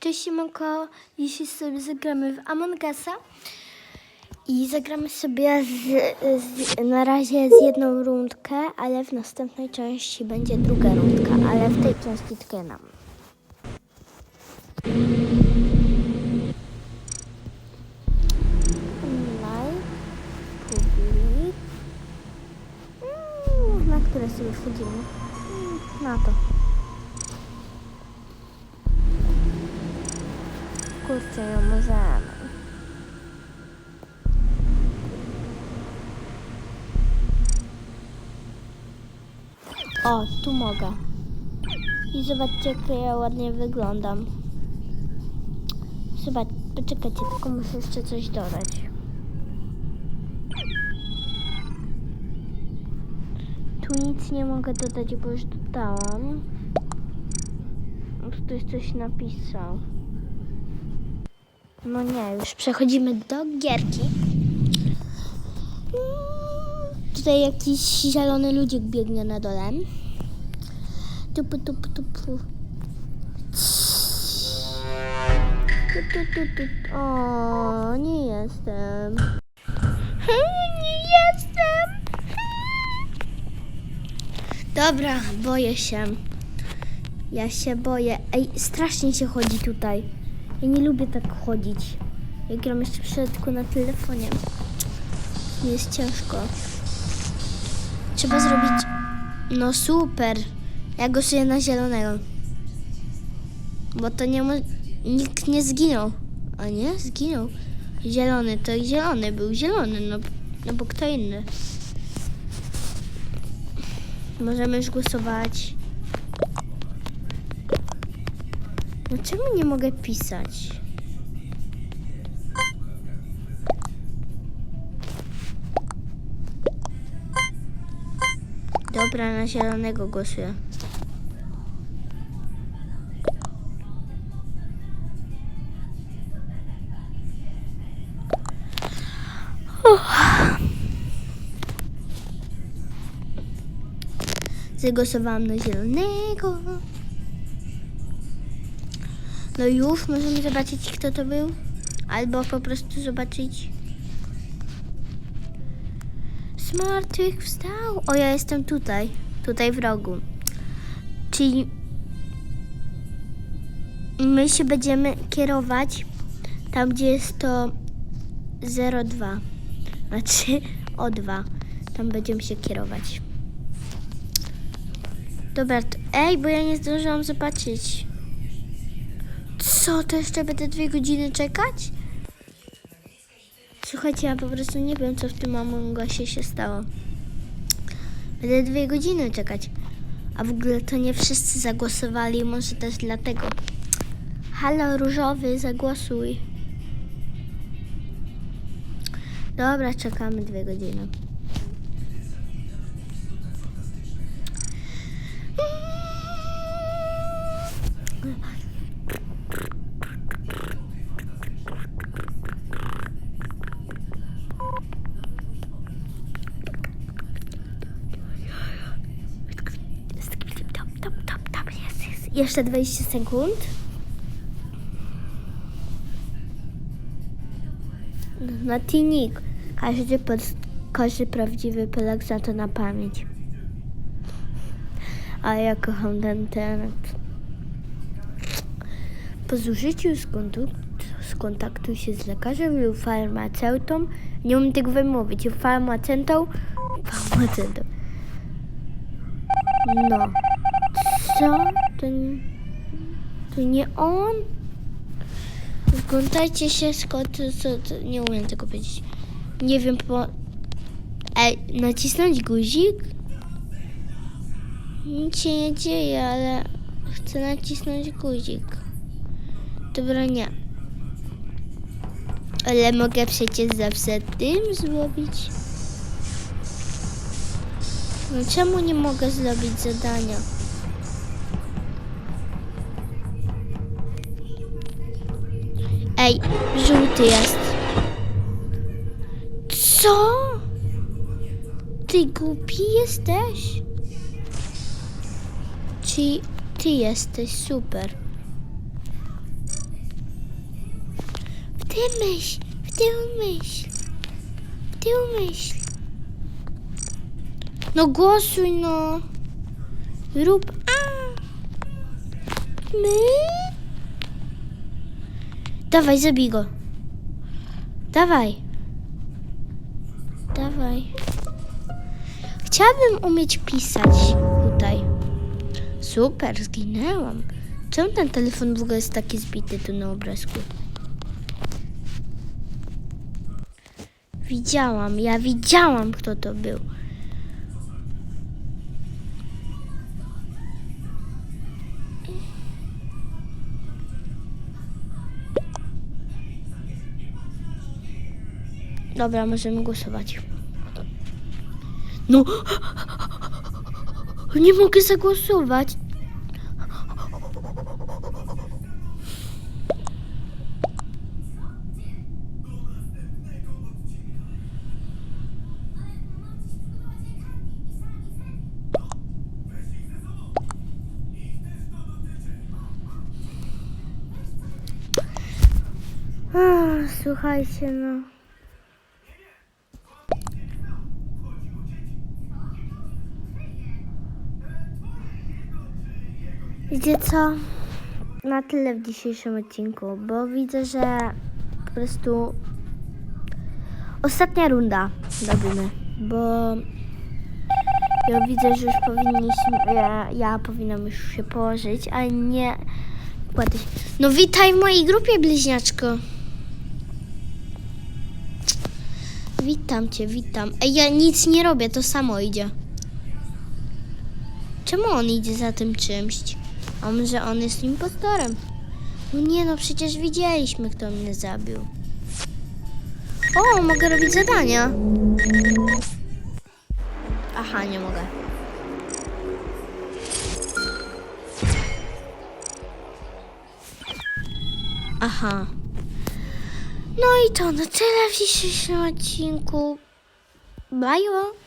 Cześć Siemanko, dzisiaj sobie zagramy w Among Usa i zagramy sobie z, z, na razie z jedną rundkę, ale w następnej części będzie druga rundka, ale w tej części tylko. Live, public, Mm, na które sobie wchodzimy? Mm, Na to. Kurczę, ją możemy. O, tu mogę. I zobaczcie, jak ja ładnie wyglądam. Zobacz, poczekajcie, tylko muszę jeszcze coś dodać. Tu nic nie mogę dodać, bo już dodałam. Tu ktoś coś napisał. No nie, już przechodzimy do gierki. Tutaj jakiś zielony ludzik biegnie na dole. Tupu, tupu, tupu. Tu, tu, tu, tu. O, nie jestem. Nie jestem. Dobra, boję się. Ja się boję. Ej, strasznie się chodzi tutaj. Ja nie lubię tak chodzić. Ja gram jeszcze w środku na telefonie. Jest ciężko. Trzeba zrobić... No super. Ja głosuję na zielonego. Bo to nie mo... Nikt nie zginął. A nie? Zginął. Zielony to zielony. Był zielony. No, no bo kto inny. Możemy już głosować. No czemu nie mogę pisać? Dobra, na zielonego głosuję. Zagłosowałam na zielonego. No już możemy zobaczyć, kto to był. Albo po prostu zobaczyć. Smartych wstał. O, ja jestem tutaj. Tutaj w rogu. Czyli my się będziemy kierować tam, gdzie jest to 02. Znaczy O2. Tam będziemy się kierować. Dobra, to, ej, bo ja nie zdążyłam zobaczyć. Co, to jeszcze będę dwie godziny czekać? Słuchajcie, ja po prostu nie wiem, co w tym Among Usie się stało. Będę dwie godziny czekać. A w ogóle to nie wszyscy zagłosowali, może też dlatego. Halo, różowy, zagłosuj. Dobra, czekamy dwie godziny. Jeszcze 20 sekund. Na tinik. Każdy, pod, każdy prawdziwy Polak zna to na pamięć. A ja kocham ten internet. Po zużyciu skontaktu, skontaktuj się z lekarzem lub farmaceutą. Nie umiem tego wymówić. Farmaceutą. Farmaceutą. No. Co? To, n- to nie on? Zglądajcie się co, nie umiem tego powiedzieć. Nie wiem, po... Ej, nacisnąć guzik? Nic się nie dzieje, ale chcę nacisnąć guzik. Dobra, nie. Ale mogę przecież zawsze tym zrobić. No czemu nie mogę zrobić zadania? Ej, żółty jest. Co? Ty głupi jesteś? Czy ty jesteś super? Ty myśl, w tył myśl. W tył myśl. No głosuj no. Rób a. My? Dawaj, zabij go. Dawaj. Dawaj. Chciałabym umieć pisać tutaj. Super, zginęłam. Czemu ten telefon w ogóle jest taki zbity tu na obrazku? Widziałam, ja widziałam, kto to był. Dobra, możemy głosować. No, nie mogę zagłosować. Słuchajcie, no. Wiecie co? Na tyle w dzisiejszym odcinku, bo widzę, że po prostu ostatnia runda robimy, bo ja widzę, że już powinniśmy, ja, ja powinnam już się położyć, a nie kładać. No witaj w mojej grupie, bliźniaczko. Witam cię, witam. Ej, ja nic nie robię, to samo idzie. Czemu on idzie za tym czymś? A może on jest impostorem? No nie no, przecież widzieliśmy, kto mnie zabił. O, mogę robić zadania. Aha, nie mogę. Aha. No i to na tyle w dzisiejszym odcinku. Bye.